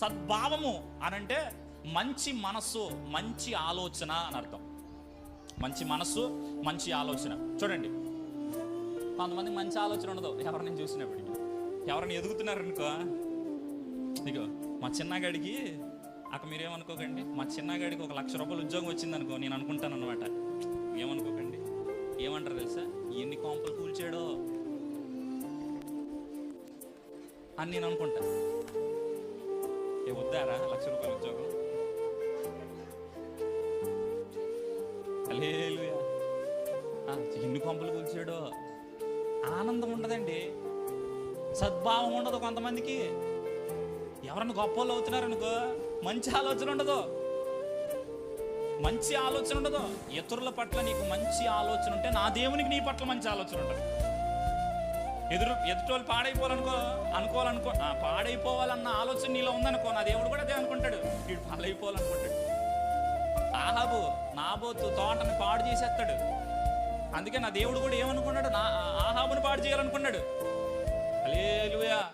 సద్భావము అనంటే మంచి మనస్సు మంచి ఆలోచన అని అర్థం. మంచి మనస్సు మంచి ఆలోచన. చూడండి. కొంతమంది మంచి ఆలోచన ఉండదు. ఎవరిని చూసినప్పటికీ ఎవరిని ఎదుగుతున్నారనుకో ఇగో మా చిన్నగాడికి అక్కడ మీరేమనుకోకండి. మా చిన్నగాడికి ఒక లక్ష రూపాయలు ఉద్యోగం వచ్చిందనుకో నేను అనుకుంటాను అనమాట ఏమనుకోకండి. ఏమంటారు తెలుసా? ఎన్ని కొంపలు కూల్చాడో. అని నేను అనుకుంటాను ఏ వద్దారా లక్ష రూపాయల ఉద్యోగం హల్లెలూయా. ఎన్ని కొంపలు కూల్చాడో. ఆనందం ఉండదండి. సద్భావం ఉండదు కొంతమందికి. ఎవరన్నా గొప్ప వాళ్ళు అవుతున్నారనుకో మంచి ఆలోచన ఉండదు. మంచి ఆలోచన ఉండదు. ఇతరుల పట్ల నీకు మంచి ఆలోచన ఉంటే నా దేవునికి నీ పట్ల మంచి ఆలోచన ఉంటుంది. ఎదురు ఎదుటోళ్ళు పాడైపోవాలనుకో అనుకోవాలనుకో పాడైపోవాలన్న ఆలోచన నీలో ఉందనుకో నా దేవుడు కూడా అదే అనుకుంటాడు. వీడు పాడైపోవాలనుకుంటాడు. ఆహాబు నాబోతు తోటని పాడు చేసేస్తాడు. అందుకే నా దేవుడు కూడా ఏమనుకున్నాడు? నా ఆహాబుని పాడు చేయాలనుకున్నాడు. అలేలుయా